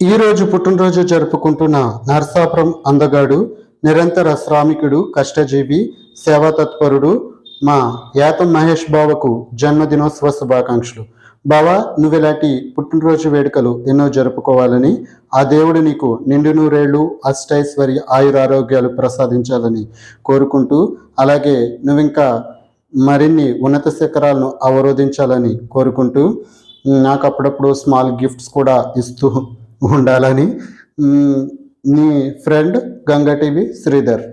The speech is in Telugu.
ఈరోజు పుట్టినరోజు జరుపుకుంటున్న నరసాపురం అందగాడు నిరంతర శ్రామికుడు కష్టజీవి సేవా తత్పరుడు మా యాతం మహేష్ బావకు జన్మదినోత్సవ శుభాకాంక్షలు. బావా నువ్వు ఇలాంటి పుట్టినరోజు వేడుకలు ఎన్నో జరుపుకోవాలని ఆ దేవుడు నీకు నిండు నూరేళ్ళు అష్టైశ్వర్య ఆయురారోగ్యాలు ప్రసాదించాలని కోరుకుంటూ అలాగే నువ్వు ఇంకా మరిన్ని ఉన్నత శిఖరాలను అవరోధించాలని కోరుకుంటూ నాకు అప్పుడప్పుడు స్మాల్ గిఫ్ట్స్ కూడా ఇస్తూ ఉండాలని మ్, నీ ఫ్రెండ్ గంగా టీవీ శ్రీధర్.